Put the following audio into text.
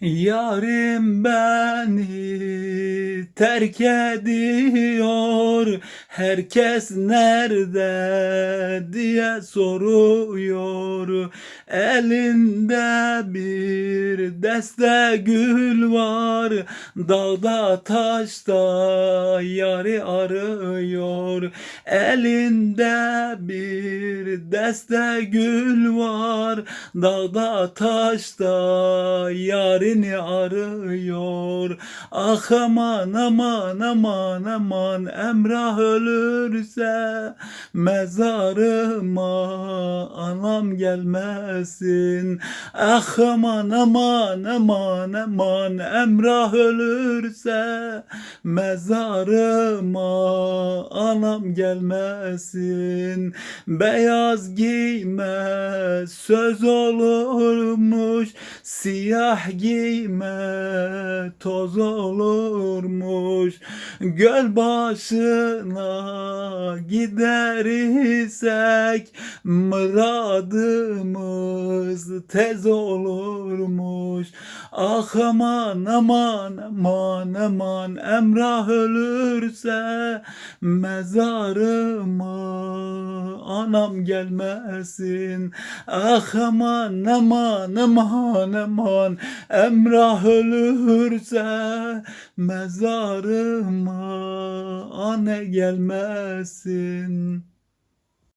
Yarim beni terk ediyor Herkes nerede diye soruyor. Elinde bir deste gül var. Dağda taşta yarı arıyor. Elinde bir deste gül var. Dağda taşta yarini arıyor. Ah aman aman aman aman Emrah ölürse Mezarıma anam gelmesin. Ah aman aman aman aman Emrah ölürse Mezarıma anam gelmesin. Beyaz giyme söz olurmuş Siyah giyme toz olurmuş. Göl başına gidersek Muradımız tez olurmuş. Ah aman aman aman aman Emrah ölürse Mezarıma anam gelmesin. Ah aman aman aman aman Emrah ölürse Mezarıma anne gelmesin